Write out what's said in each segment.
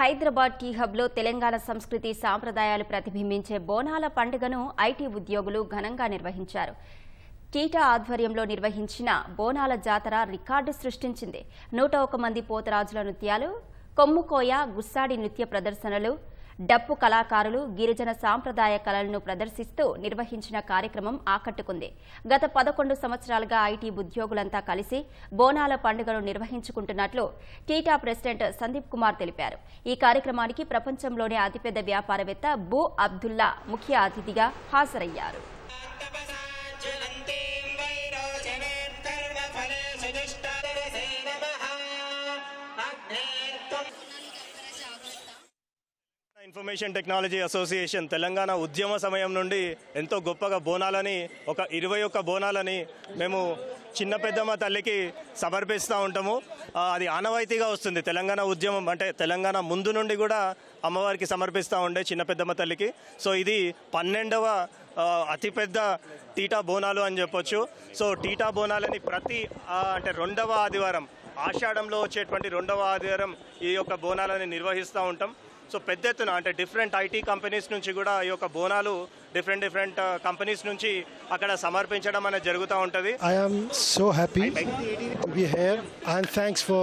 Hyderabad tea హబ్లో Telangana సంస్కృతి సాంప్రదాయాలు ప్రతిబింబించే బోనాల పండుగను ఐటీ ఉద్యోగులు ఘనంగా నిర్వహించారు. టీటా ఆధ్వర్యంలో నిర్వహించిన బోనాల జాతర రికార్డు సృష్టించింది. నూట ఒక మంది పోతరాజుల నృత్యాలు కొమ్ముకోయ గుస్సాడి నృత్య ప్రదర్శనలు డప్పు కళాకారులు గిరిజన సాంప్రదాయ కళలను ప్రదర్శిస్తూ నిర్వహించిన కార్యక్రమం ఆకట్టుకుంది. గత పదకొండు సంవత్సరాలుగా ఐటీ ఉద్యోగులంతా కలిసి బోనాల పండుగను నిర్వహించుకుంటున్నట్లు టీటా ప్రెసిడెంట్ సందీప్ కుమార్ తెలిపారు. ఈ కార్యక్రమానికి ప్రపంచంలోనే అతిపెద్ద వ్యాపారవేత్త బూ అబ్దుల్లా ముఖ్య అతిథిగా హాజరయ్యారు. ఇన్ఫర్మేషన్ టెక్నాలజీ అసోసియేషన్ తెలంగాణ ఉద్యమ సమయం నుండి ఎంతో గొప్పగా బోనాలని ఒక ఇరవై ఒక్క బోనాలని మేము చిన్న పెద్దమ్మ తల్లికి సమర్పిస్తూ ఉంటాము. అది ఆనవాయితీగా వస్తుంది. తెలంగాణ ఉద్యమం అంటే తెలంగాణ ముందు నుండి కూడా అమ్మవారికి సమర్పిస్తూ ఉండే చిన్న పెద్దమ్మ తల్లికి. సో ఇది పన్నెండవ అతిపెద్ద టీటా బోనాలు అని చెప్పొచ్చు. సో టీటా బోనాలని ప్రతి అంటే రెండవ ఆదివారం ఆషాఢంలో వచ్చేటువంటి రెండవ ఆదివారం ఈ యొక్క బోనాలని నిర్వహిస్తూ ఉంటాం. సో పెద్ద ఎత్తున అంటే డిఫరెంట్ ఐటీ కంపెనీస్ నుంచి కూడా ఈ యొక్క బోనాలు డిఫరెంట్ డిఫరెంట్ కంపెనీస్ నుంచి అక్కడ సమర్పించడం అనేది జరుగుతూ ఉంటుంది. Happy. To be here and thanks for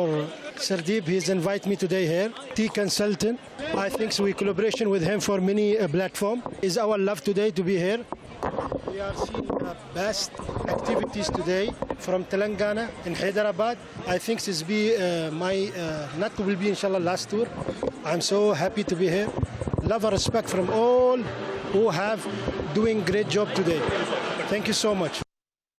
Sardeep. He's invited me today here. Tea consultant. I think so we collaboration with him for many uh, platform. Is our love today to be here. We are seeing the best activities today from Telangana in Hyderabad. I think this be uh, my uh, not will be inshallah last tour. I'm so happy to be here. Love and respect from all who have doing great job today. Thank you so much.